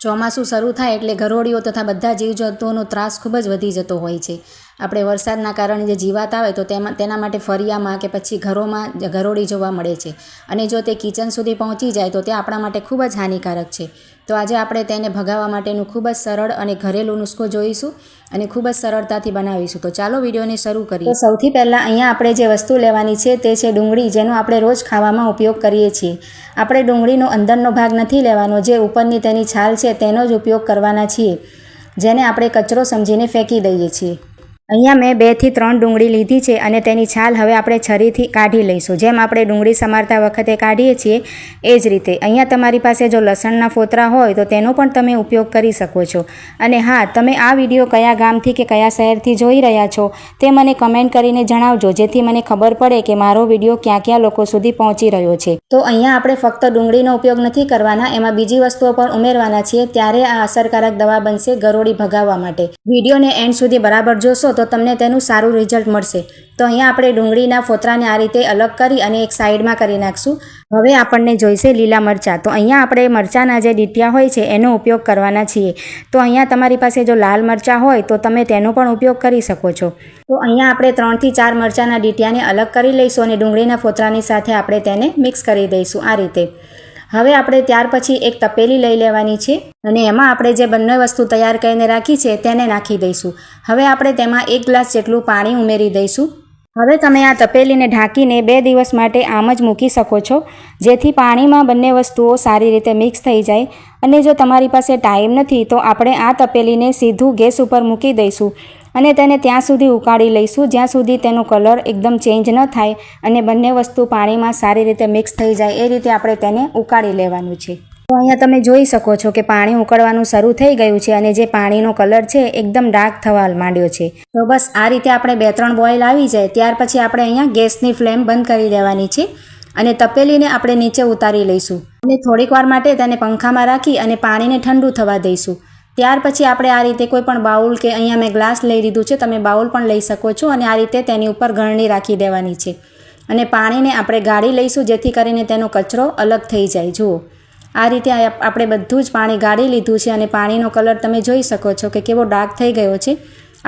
ચોમાસું શરૂ થાય એટલે ગરોળીઓ તથા બધા જીવજંતુઓનો ત્રાસ ખૂબ જ વધી જતો હોય છે. આપણે વરસાદના કારણે જે જીવાત આવે તો તેમાં તેના માટે ફરિયામાં કે પછી ઘરોમાં ગરોળી જોવા મળે છે. અને જો તે કિચન સુધી પહોંચી જાય તો તે આપણા માટે ખૂબ જ હાનિકારક છે. તો આજે આપણે તેને ભગાવવા માટેનું ખૂબ જ સરળ અને ઘરેલું નુસ્ખો જોઈશું અને ખૂબ જ સરળતાથી બનાવીશું. તો ચાલો વિડીયોને શરૂ કરીએ. સૌથી પહેલાં અહીંયા આપણે જે વસ્તુ લેવાની છે તે છે ડુંગળી, જેનો આપણે રોજ ખાવામાં ઉપયોગ કરીએ છીએ. આપણે ડુંગળીનો અંદરનો ભાગ નથી લેવાનો, જે ઉપરની તેની છાલ છે તેનો જ ઉપયોગ કરવાના છીએ, જેને આપણે કચરો સમજીને ફેંકી દઈએ છીએ. અહીંયા મેં બેથી ત્રણ ડુંગળી લીધી છે અને તેની છાલ હવે આપણે છરીથી કાઢી લઈશું. જેમ આપણે ડુંગળી સમારતા વખતે કાઢીએ છીએ, એ જ રીતે. અહીંયા તમારી પાસે જો લસણના ફોતરા હોય, તો તેનો પણ તમે ઉપયોગ કરી શકો છો. અને હા, તમે આ વીડિયો કયા ગામથી કે કયા શહેરથી જોઈ રહ્યા છો, તે મને કમેન્ટ કરીને જણાવજો, જેથી મને ખબર પડે કે મારો વીડિયો ક્યાં ક્યાં લોકો સુધી પહોંચી રહ્યો છે. તો અહીંયા આપણે ફક્ત ડુંગળીનો ઉપયોગ નથી કરવાના, એમાં બીજી વસ્તુઓ પણ ઉમેરવાના છીએ. ત્યારે આ અસરકારક દવા બનશે ગરોળી ભગાવવા માટે. વિડીયોને એન્ડ સુધી બરાબર જોશો તો તમને તેનું સારું રિઝલ્ટ મળશે. તો અહીંયા આપણે ડુંગળીના ફોતરાને આ રીતે અલગ કરી અને એક સાઈડમાં કરી નાખશું. હવે આપણને જોઈશે લીલા મરચાં. તો અહીંયા આપણે મરચાંના જે ડીટિયા હોય છે, એનો ઉપયોગ કરવાના છીએ. તો અહીંયા તમારી પાસે જો લાલ મરચાં હોય, તો તમે તેનો પણ ઉપયોગ કરી શકો છો. તો અહીંયા આપણે ત્રણથી ચાર મરચાંના ડીટિયાને અલગ કરી લઈશું અને ડુંગળીના ફોતરાની સાથે આપણે તેને મિક્સ કરી દઈશું આ રીતે. હવે આપણે ત્યાર પછી એક તપેલી લઈ લેવાની છે અને એમાં આપણે જે બંને વસ્તુ તૈયાર કરીને રાખી છે તેને નાખી દઈશું. હવે આપણે તેમાં એક ગ્લાસ જેટલું પાણી ઉમેરી દઈશું. હવે તમે આ તપેલીને ઢાંકીને બે દિવસ માટે આમ જ મૂકી શકો છો, જેથી પાણીમાં બંને વસ્તુઓ સારી રીતે મિક્સ થઈ જાય અને જો તમારી પાસે ટાઈમ નથી તો આપણે આ તપેલીને સીધું ગેસ ઉપર મૂકી દઈશું. અને તેને ત્યાં સુધી ઉકાળી લઈશું. જ્યાં સુધી તેનો કલર એકદમ ચેન્જ ન થાય અને બંને વસ્તુ પાણીમાં સારી રીતે મિક્સ થઈ જાય, એ રીતે આપણે તેને ઉકાળી લેવાનું છે. તો અહીંયા તમે જોઈ શકો છો કે પાણી ઉકળવાનું શરૂ થઈ ગયું છે અને જે પાણીનો કલર છે એકદમ ડાર્ક થવા માંડ્યો છે. તો બસ આ રીતે આપણે બે ત્રણ બોઇલ આવી જાય, ત્યાર પછી આપણે અહીંયા ગેસની ફ્લેમ બંધ કરી દેવાની છે અને તપેલીને આપણે નીચે ઉતારી લઈશું. અને થોડીક વાર માટે તેને પંખામાં રાખી અને પાણીને ઠંડુ થવા દઈશું. ત્યાર પછી આપણે આ રીતે કોઈ પણ બાઉલ કે અહીંયા મેં ગ્લાસ લઈ લીધું છે, તમે બાઉલ પણ લઈ શકો છો અને આ રીતે તેની ઉપર ગળણી રાખી દેવાની છે. અને પાણીને આપણે ગાળી લઈશું, જેથી કરીને તેનો કચરો અલગ થઈ જાય. જુઓ, આ રીતે આપણે બધું જ પાણી ગાળી લીધું છે અને પાણીનો કલર તમે જોઈ શકો છો કે કેવો ડાર્ક થઈ ગયો છે.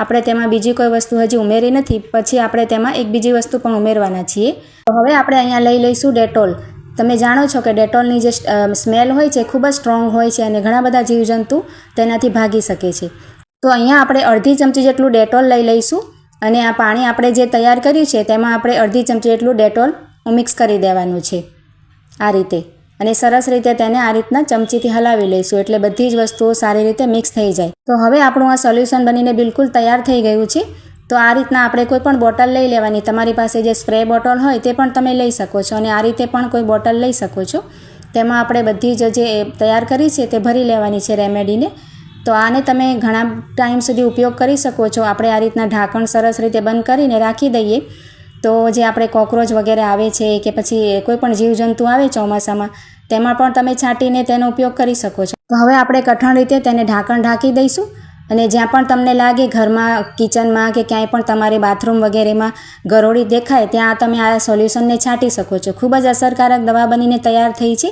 આપણે તેમાં બીજી કોઈ વસ્તુ હજી ઉમેરી નથી, પછી આપણે તેમાં એક બીજી વસ્તુ પણ ઉમેરવાના છીએ. તો હવે આપણે અહીંયા લઈ લઈશું ડેટોલ. તમે જાણો છો કે ડેટોલની જે સ્મેલ હોય છે ખૂબ જ સ્ટ્રોંગ હોય છે અને ઘણા બધા જીવજંતુ તેનાથી ભાગી શકે છે. તો અહીંયા આપણે અડધી ચમચી જેટલું ડેટોલ લઈ લઈશું અને આ પાણી આપણે જે તૈયાર કર્યું છે તેમાં આપણે અડધી ચમચી જેટલું ડેટોલ મિક્સ કરી દેવાનું છે આ રીતે. અને સરસ રીતે તેને આ રીતના ચમચીથી હલાવી લઈશું એટલે બધી જ વસ્તુઓ સારી રીતે મિક્સ થઈ જાય. તો હવે આપણું આ સોલ્યુશન બનીને બિલકુલ તૈયાર થઈ ગયું છે. તો આ રીતના આપણે કોઈ પણ બોટલ લઈ લેવાની. તમારી પાસે જે સ્પ્રે બોટલ હોય તે પણ તમે લઈ શકો છો અને આ રીતે પણ કોઈ બોટલ લઈ શકો છો. તેમાં આપણે બધી જ જે તૈયાર કરી છે તે ભરી લેવાની છે રેમેડીને. તો આને તમે ઘણા ટાઈમ સુધી ઉપયોગ કરી શકો છો. આપણે આ રીતના ઢાંકણ સરસ રીતે બંધ કરીને રાખી દઈએ. તો જે આપણે કોકરોચ વગેરે આવે છે કે પછી કોઈ પણ જીવજંતુ આવે ચોમાસામાં, તેમાં પણ તમે છાંટીને તેનો ઉપયોગ કરી શકો છો. તો હવે આપણે કઠણ રીતે તેને ઢાંકણ ઢાંકી દઈશું. અને જ્યાં પણ તમને લાગે ઘરમાં, કિચનમાં કે ક્યાંય પણ તમારે બાથરૂમ વગેરેમાં ગરોળી દેખાય, ત્યાં તમે આ સોલ્યુશનને છાંટી શકો છો. ખૂબ જ અસરકારક દવા બનીને તૈયાર થઈ છે.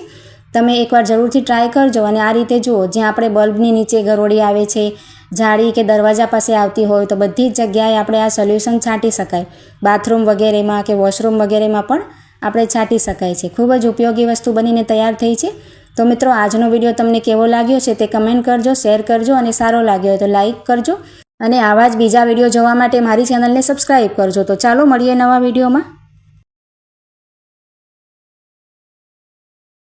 તમે એકવાર જરૂરથી ટ્રાય કરજો અને આ રીતે જુઓ, જ્યાં આપણે બલ્બની નીચે ગરોળી આવે છે, જાળી કે દરવાજા પાસે આવતી હોય તો બધી જ જગ્યાએ આપણે આ સોલ્યુશન છાંટી શકાય. બાથરૂમ વગેરેમાં કે વોશરૂમ વગેરેમાં પણ આપણે છાંટી શકાય છે. ખૂબ જ ઉપયોગી વસ્તુ બનીને તૈયાર થઈ છે. તો મિત્રો, આજનો વીડિયો તમને કેવો લાગ્યો છે તે કમેન્ટ કરજો, શેર કરજો અને સારો લાગ્યો હોય તો લાઈક કરજો. અને આવા જ બીજા વીડિયો જોવા માટે મારી ચેનલને સબસ્ક્રાઈબ કરજો. તો ચાલો, મળીએ નવા વિડીયોમાં.